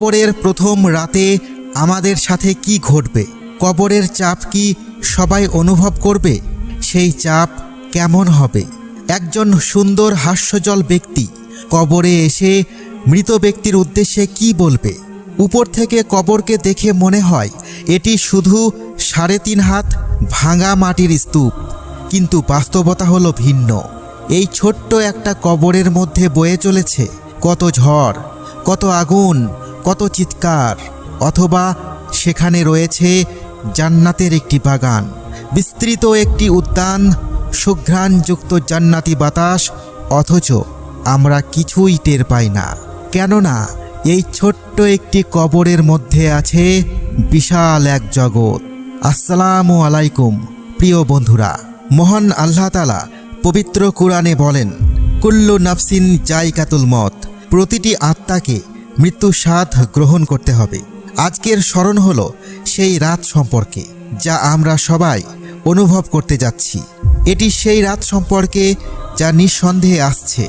কবরের প্রথম রাতে আমাদের সাথে কি ঘটবে? কবরের চাপ কি সবাই অনুভব করবে? সেই চাপ কেমন হবে? একজন সুন্দর হাস্যজল ব্যক্তি কবরে এসে মৃত ব্যক্তির উদ্দেশ্যে কি বলবে? উপর থেকে কবরকে দেখে মনে হয় এটি শুধু সাড়ে তিন হাত ভাঙা মাটির স্তূপ, কিন্তু বাস্তবতা হলো ভিন্ন। এই ছোট্ট একটা কবরের মধ্যে বয়ে চলেছে কত ঝড়, কত আগুন কত চিৎকার, অথবা সেখানে রয়েছে জান্নাতের একটি বাগান, বিস্তৃত একটি উদ্যান, সুঘ্রাণযুক্ত জান্নাতি বাতাস, অথচ আমরা কিছুই টের পাই না। কেননা এই ছোট্ট একটি কবরের মধ্যে আছে বিশাল এক জগৎ। আসসালামু আলাইকুম, প্রিয় বন্ধুরা। মহান আল্লাহ তালা পবিত্র কোরআনে বলেন, কুল্লু নাফসিন জাইকাতুল মত প্রতিটি আত্মাকে মৃত্যু স্বাদ গ্রহণ করতে হবে। আজকের স্মরণ হলো সেই রাত সম্পর্কে, যা আমরা সবাই অনুভব করতে যাচ্ছি। এটি সেই রাত সম্পর্কে যা নিঃসন্দেহে আসছে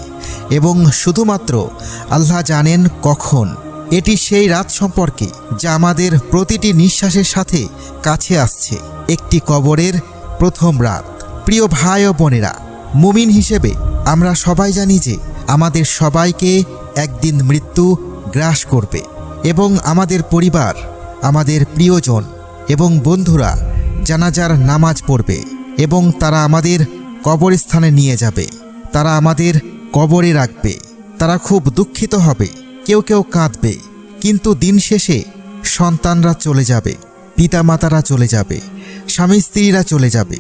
এবং শুধুমাত্র আল্লাহ জানেন কখন। এটি সেই রাত সম্পর্কে যা আমাদের প্রতিটি নিঃশ্বাসের সাথে কাছে আসছে। একটি কবরের প্রথম রাত। প্রিয় ভাই ও বোনেরা, মুমিন হিসেবে আমরা সবাই জানি যে আমাদের সবাইকে একদিন মৃত্যু গ্রাস করবে এবং আমাদের পরিবার, আমাদের প্রিয়জন এবং বন্ধুরা জানাজার নামাজ পড়বে এবং তারা আমাদের কবরস্থানে নিয়ে যাবে। তারা আমাদের কবরে রাখবে। তারা খুব দুঃখিত হবে। কেউ কেউ কাঁদবে। কিন্তু দিন শেষে সন্তানরা চলে যাবে, পিতামাতারা চলে যাবে, স্বামী স্ত্রীরা চলে যাবে,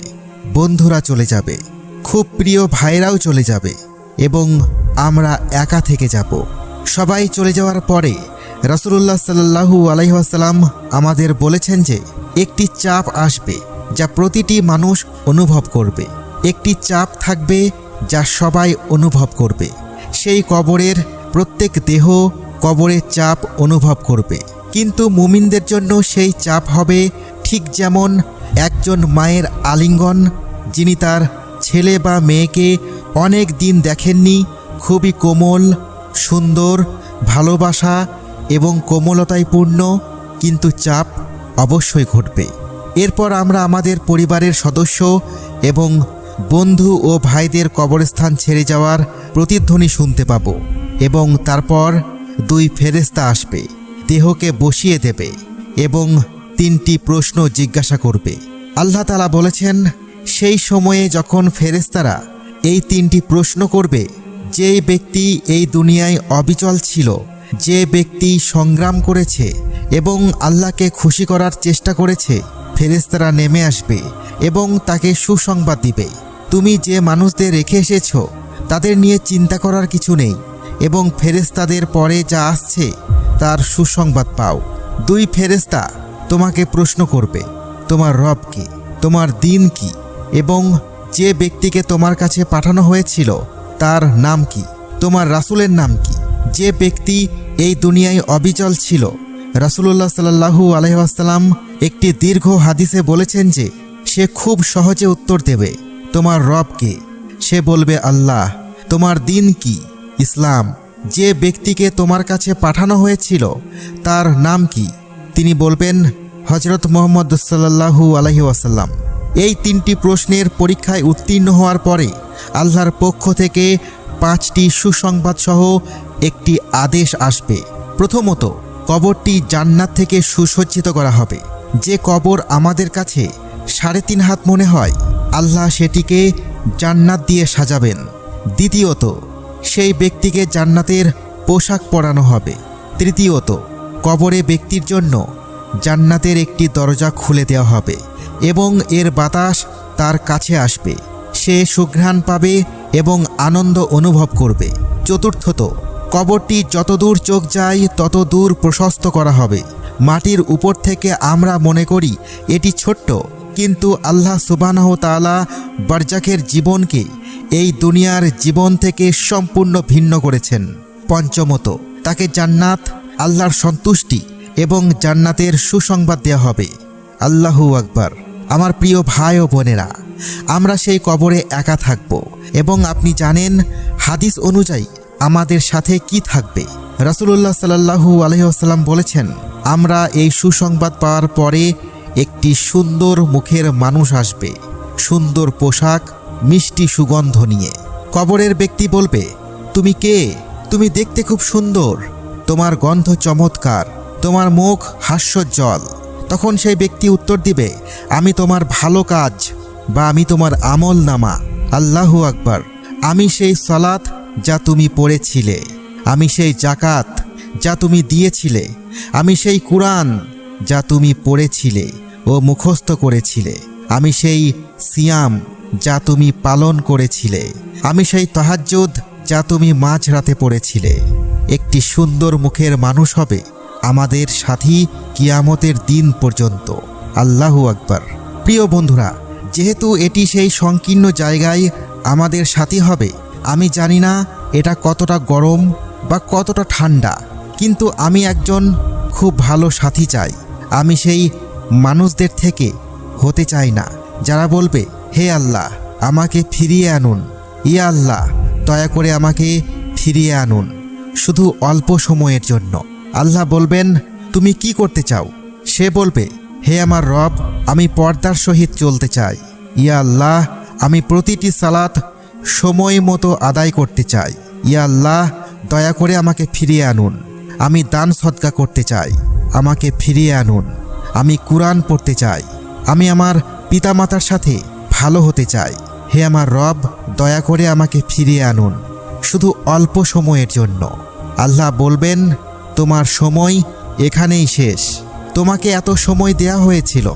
বন্ধুরা চলে যাবে, খুব প্রিয় ভাইরাও চলে যাবে এবং আমরা একা থেকে যাব। সবাই চলে যাওয়ার পরে রাসুলুল্লাহ সাল্লাহু আলাইহাসাল্লাম আমাদের বলেছেন যে, একটি চাপ আসবে যা প্রতিটি মানুষ অনুভব করবে। একটি চাপ থাকবে যা সবাই অনুভব করবে। সেই কবরের প্রত্যেক দেহ কবরের চাপ অনুভব করবে। কিন্তু মুমিনদের জন্য সেই চাপ হবে ঠিক যেমন একজন মায়ের আলিঙ্গন, যিনি তার ছেলে বা মেয়েকে অনেক দিন দেখেননি, খুবই কোমল সুন্দর, ভালোবাসা এবং কোমলতায় পূর্ণ কিন্তু চাপ অবশ্যই ঘটবে। এরপর আমরা আমাদের পরিবারের সদস্য এবং বন্ধু ও ভাইদের কবরস্থান ছেড়ে যাওয়ার প্রতিধ্বনি শুনতে পাব এবং তারপর দুই ফেরেস্তা আসবে, দেহকে বসিয়ে দেবে এবং তিনটি প্রশ্ন জিজ্ঞাসা করবে। আল্লাহ তালা বলেছেন, সেই সময়ে যখন ফেরেস্তারা এই তিনটি প্রশ্ন করবে যে ব্যক্তি এই দুনিয়ায় অবিচল ছিল, যে ব্যক্তি সংগ্রাম করেছে এবং আল্লাহকে খুশি করার চেষ্টা করেছে ফেরেস্তারা নেমে আসবে এবং তাকে সুসংবাদ দিবে। তুমি যে মানুষদের রেখে এসেছ, তাদের নিয়ে চিন্তা করার কিছু নেই এবং ফেরেস্তাদের পরে যা আসছে, তার সুসংবাদ পাও। দুই ফেরেস্তা তোমাকে প্রশ্ন করবে, তোমার রব কি? তোমার দিন কি? এবং যে ব্যক্তিকে তোমার কাছে পাঠানো হয়েছিল তার নাম কি? তোমার রাসূলের নাম কি? যে ব্যক্তি এই দুনিয়ায় অবিচল ছিল। রাসূলুল্লাহ সাল্লাহু আলহাম একটি দীর্ঘ হাদিসে বলেছেন যে, সে খুব সহজে উত্তর দেবে, তোমার রবকে সে বলবে, আল্লাহ। তোমার দিন কি? ইসলাম। যে ব্যক্তিকে তোমার কাছে পাঠানো হয়েছিল, তার নাম কি? তিনি বলবেন হজরত মোহাম্মদ সাল্লাহু আলহি এই তিনটি প্রশ্নের পরীক্ষায় উত্তীর্ণ হওয়ার পরে আল্লাহর পক্ষ থেকে পাঁচটি সুসংবাদসহ একটি আদেশ আসবে। প্রথমত, কবরটি জান্নাত থেকে সুসজ্জিত করা হবে। যে কবর আমাদের কাছে সাড়ে তিন হাত মনে হয়, আল্লাহ সেটিকে জান্নাত দিয়ে সাজাবেন। দ্বিতীয়ত, সেই ব্যক্তিকে জান্নাতের পোশাক পরানো হবে। তৃতীয়ত, কবরে ব্যক্তির জন্য জান্নাতের একটি দরজা খুলে দেওয়া হবে এবং এর বাতাস তার কাছে আসবে। সে সুঘ্রাণ পাবে এবং আনন্দ অনুভব করবে। চতুর্থত, কবরটি যতদূর চোখ যায় তত দূর প্রশস্ত করা হবে। মাটির উপর থেকে আমরা মনে করি, এটি ছোট্ট, কিন্তু আল্লাহ সুবানাহ তালা বারজাকের জীবনকে এই দুনিয়ার জীবন থেকে সম্পূর্ণ ভিন্ন করেছেন। পঞ্চমত, তাকে জান্নাত, আল্লাহর সন্তুষ্টি এবং জান্নাতের সুসংবাদ দেওয়া হবে। আল্লাহু আকবার। আমার প্রিয় ভাই ও বোনেরা, আমরা সেই কবরে একা থাকব এবং আপনি জানেন হাদিস অনুযায়ী আমাদের সাথে কি থাকবে। রাসুলুল্লাহ সাল্লাহু আলহিহাস্লাম বলেছেন, আমরা এই সুসংবাদ পাওয়ার পরে একটি সুন্দর মুখের মানুষ আসবে। সুন্দর পোশাক, মিষ্টি সুগন্ধ নিয়ে। কবরের ব্যক্তি বলবে, তুমি কে? তুমি দেখতে খুব সুন্দর। তোমার গন্ধ চমৎকার। তোমার মুখ হাস্যজ্জ্বল। তখন সেই ব্যক্তি উত্তর দিবে, আমি তোমার ভালো কাজ বা আমি তোমার আমল নামা। আল্লাহু আকবার। আমি সেই সলাৎ যা তুমি পড়েছিলে। আমি সেই জাকাত যা তুমি দিয়েছিলে। আমি সেই কুরআন যা তুমি পড়েছিলে ও মুখস্থ করেছিলে। আমি সেই সিয়াম যা তুমি পালন করেছিলে। আমি সেই তাহাজ্জুদ যা তুমি মাঝরাতে পড়েছিলে। একটি সুন্দর মুখের মানুষ হবে। আমাদের সাথী কিয়ামতের দিন পর্যন্ত। আল্লাহু আকবার। প্রিয় বন্ধুরা, যেহেতু এটি সেই সংকীর্ণ জায়গায় আমাদের সাথী হবে, আমি জানি না এটা কতটা গরম বা কতটা ঠান্ডা, কিন্তু আমি একজন খুব ভালো সাথী চাই। আমি সেই মানুষদের থেকে হতে চাই না। যারা বলবে, হে আল্লাহ, আমাকে ফিরিয়ে আনুন। ইয়া আল্লাহ, দয়া করে আমাকে ফিরিয়ে আনুন। শুধু অল্প সময়ের জন্য। আল্লাহ বলবেন, তুমি কি করতে চাও? সে বলবে, হে আমার রব, আমি পর্দার সহিত চলতে চাই। ইয়া আল্লাহ, আমি প্রতিটি সালাত সময় মতো আদায় করতে চাই। ইয়া আল্লাহ, দয়া করে আমাকে ফিরিয়ে আনুন। আমি দান সদকা করতে চাই। আমাকে ফিরিয়ে আনুন। আমি কুরআন পড়তে চাই। আমি আমার পিতামাতার সাথে ভালো হতে চাই। হে আমার রব, দয়া করে আমাকে ফিরিয়ে আনুন। শুধু অল্প সময়ের জন্য। আল্লাহ বলবেন তোমার সময় এখানেই শেষ। তোমাকে এত সময় দেয়া হয়েছিল,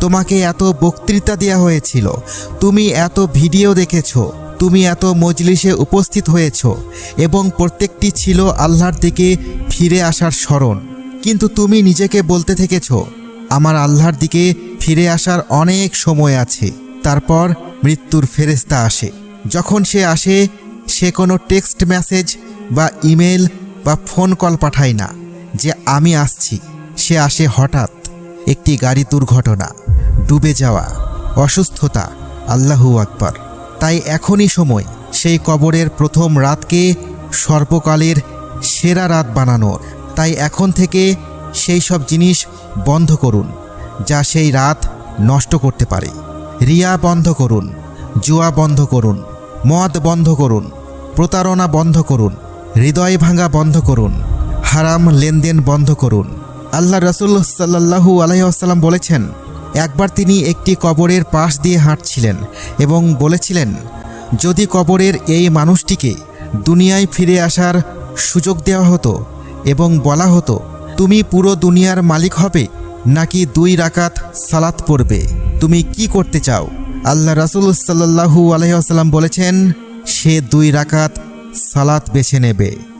তোমাকে এত বক্তৃতা দেয়া হয়েছিল, তুমি এত ভিডিও দেখেছ, তুমি এত মজলিসে উপস্থিত হয়েছ এবং প্রত্যেকটি ছিল আল্লাহর দিকে ফিরে আসার স্মরণ। কিন্তু তুমি নিজেকে বলতে থেকেছ, আমার আল্লাহর দিকে ফিরে আসার অনেক সময় আছে, তারপর মৃত্যুর ফেরেস্তা আসে। যখন সে আসে, সে কোনো টেক্সট মেসেজ বা ইমেল বা ফোন কল পাঠায় না। যে আমি আসছি, সে আসে হঠাৎ। একটি গাড়ি দুর্ঘটনা, ডুবে যাওয়া, অসুস্থতা, আল্লাহু আকবর। তাই এখনই সময় সেই কবরের প্রথম রাতকে সর্বকালের সেরা রাত বানানোর। তাই এখন থেকে সেই সব জিনিস বন্ধ করুন, যা সেই রাত নষ্ট করতে পারে। রিয়া বন্ধ করুন, জুয়া বন্ধ করুন, মদ বন্ধ করুন, প্রতারণা বন্ধ করুন হৃদয় ভাঙা বন্ধ করুন। হারাম লেনদেন বন্ধ করুন। আল্লাহ রসুল সাল্লাহু আলহিহাস্লাম বলেছেন, একবার তিনি একটি কবরের পাশ দিয়ে হাঁটছিলেন এবং বলেছিলেন, যদি কবরের এই মানুষটিকে দুনিয়ায় ফিরে আসার সুযোগ দেওয়া হতো এবং বলা হতো, তুমি পুরো দুনিয়ার মালিক হবে, নাকি দুই রাকাত সালাত পড়বে? তুমি কি করতে চাও? আল্লাহ রাসুল সাল্লাহু আলহিহাস্লাম বলেছেন, সে দুই রাকাত সালাত বেছে নেবে।